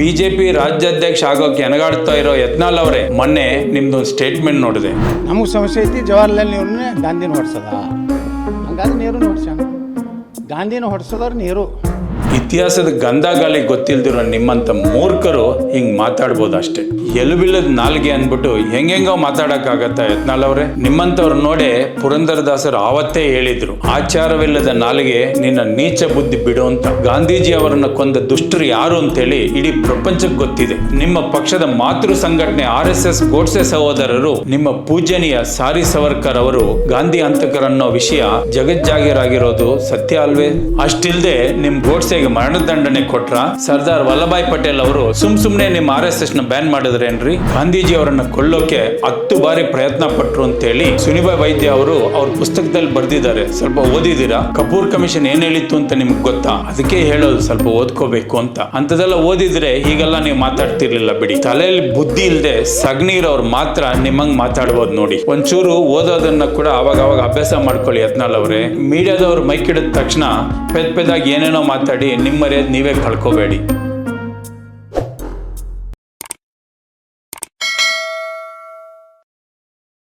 BJP ರಾಜ್ಯಾಧ್ಯಕ್ಷ ಆಗೋಕೆ ಎನಗಾಡ್ತಾ ಇರೋ ಯತ್ನಾಲ್ ಅವರೇ ಮೊನ್ನೆ ನಿಮ್ದು ಸ್ಟೇಟ್ಮೆಂಟ್ ನೋಡಿದೆ. ನಮಗೆ ಸಮಸ್ಯೆ ಐತಿ ಜವಾಹರ್ಲಾಲ್ ನೆಹರು ಗಾಂಧಿನ ಹೊಡ್ಸದ? ಹಂಗಾದ್ರೆ ನೀರು ಹೊಡ್ಸ್ಯಾನ ಗಾಂಧಿನ ಹೊಡ್ಸೋದವ್ರು ನೀರು ಇತಿಹಾಸದ ಗಂಧಗಾಲಿ ಗೊತ್ತಿಲ್ದಿರೋ ನಿಮ್ಮಂತ ಮೂರ್ಖರು ಹಿಂಗ್ ಮಾತಾಡ್ಬೋದು ಅಷ್ಟೇ. ಎಲುಬಿಲ್ಲದ ನಾಲ್ಗೆ ಅಂದ್ಬಿಟ್ಟು ಹೆಂಗೆಂಗೋ ಮಾತಾಡೋಕ್ಕಾಗತ್ತಾ ಯತ್ನಾಳ್ ಅವರೇ? ನಿಮ್ಮಂತವ್ರು ನೋಡೆ ಪುರಂದರದಾಸರು ಆವತ್ತೇ ಹೇಳಿದ್ರು. ಆಚಾರವಿಲ್ಲದ ನಾಲಿಗೆ ನಿನ್ನ ನೀಚ ಬುದ್ಧಿ ಬಿಡು ಅಂತ. ಗಾಂಧೀಜಿ ಅವರನ್ನ ಕೊಂದ ದುಷ್ಟರು ಯಾರು ಅಂತೇಳಿ ಇಡೀ ಪ್ರಪಂಚಕ್ಕೆ ಗೊತ್ತಿದೆ. ನಿಮ್ಮ ಪಕ್ಷದ ಮಾತೃ ಸಂಘಟನೆ ಆರ್ ಎಸ್ ಎಸ್ ಗೋಡ್ಸೆ ಸಹೋದರರು, ನಿಮ್ಮ ಪೂಜನೀಯ ಸಾರಿ ಸವರ್ಕರ್ ಅವರು ಗಾಂಧಿ ಹಂತಕರನ್ನೋ ವಿಷಯ ಜಗಜ್ಜಾಗಿರಾಗಿರೋದು ಸತ್ಯ ಅಲ್ವೇ? ಅಷ್ಟಿಲ್ದೆ ನಿಮ್ ಗೋಡ್ಸೆಗೆ ಮರಣದಂಡನೆ ಕೊಟ್ರ ಸರ್ದಾರ್ ವಲ್ಲಭಾಯ್ ಪಟೇಲ್ ಅವರು ಸುಮ್ ಸುಮ್ನೆ ನಿಮ್ ಆರ್ ಎಸ್ ಎಸ್ನ ಬ್ಯಾನ್ ಮಾಡಿದ್ರೇನ್ರಿ? ಗಾಂಧೀಜಿ ಅವರನ್ನ ಕೊಲ್ಲೋಕೆ ಹತ್ತು ಬಾರಿ ಪ್ರಯತ್ನ ಪಟ್ರು ಅಂತೇಳಿ ಸುನಿಭಾ ವೈದ್ಯ ಅವರು ಅವ್ರ ಪುಸ್ತಕದಲ್ಲಿ ಬರ್ದಿದ್ದಾರೆ. ಸ್ವಲ್ಪ ಓದಿದ್ದೀರಾ? ಕಪೂರ್ ಕಮಿಷನ್ ಏನ್ ಹೇಳಿತ್ತು ಅಂತ ನಿಮ್ಗೆ ಗೊತ್ತಾ? ಅದಕ್ಕೆ ಹೇಳೋದು ಸ್ವಲ್ಪ ಓದ್ಕೋಬೇಕು ಅಂತ. ಅಂತದೆಲ್ಲ ಓದಿದ್ರೆ ಹೀಗೆಲ್ಲ ನೀವು ಮಾತಾಡ್ತಿರ್ಲಿಲ್ಲ ಬಿಡಿ. ತಲೆಯಲ್ಲಿ ಬುದ್ಧಿ ಇಲ್ಲದೆ ಸಗಣಿರೋರು ಮಾತ್ರ ನಿಮ್ಮಂಗ್ ಮಾತಾಡ್ಬೋದು ನೋಡಿ. ಒಂಚೂರು ಓದೋದನ್ನ ಕೂಡ ಅವಾಗ ಅವಾಗ ಅಭ್ಯಾಸ ಮಾಡ್ಕೊಳ್ಳಿ ಯತ್ನಾಳ್ ಅವರೇ. ಮೀಡಿಯಾದವ್ರು ಮೈಕಿಡಿದ ತಕ್ಷಣ ಪೆದ್ ಪೆದಾಗಿ ಏನೇನೋ ಮಾತಾಡಿ ನಿಮ್ಮ ಮರ್ಯಾದೆ ನೀವೇ ಕಳ್ಕೋಬೇಡಿ.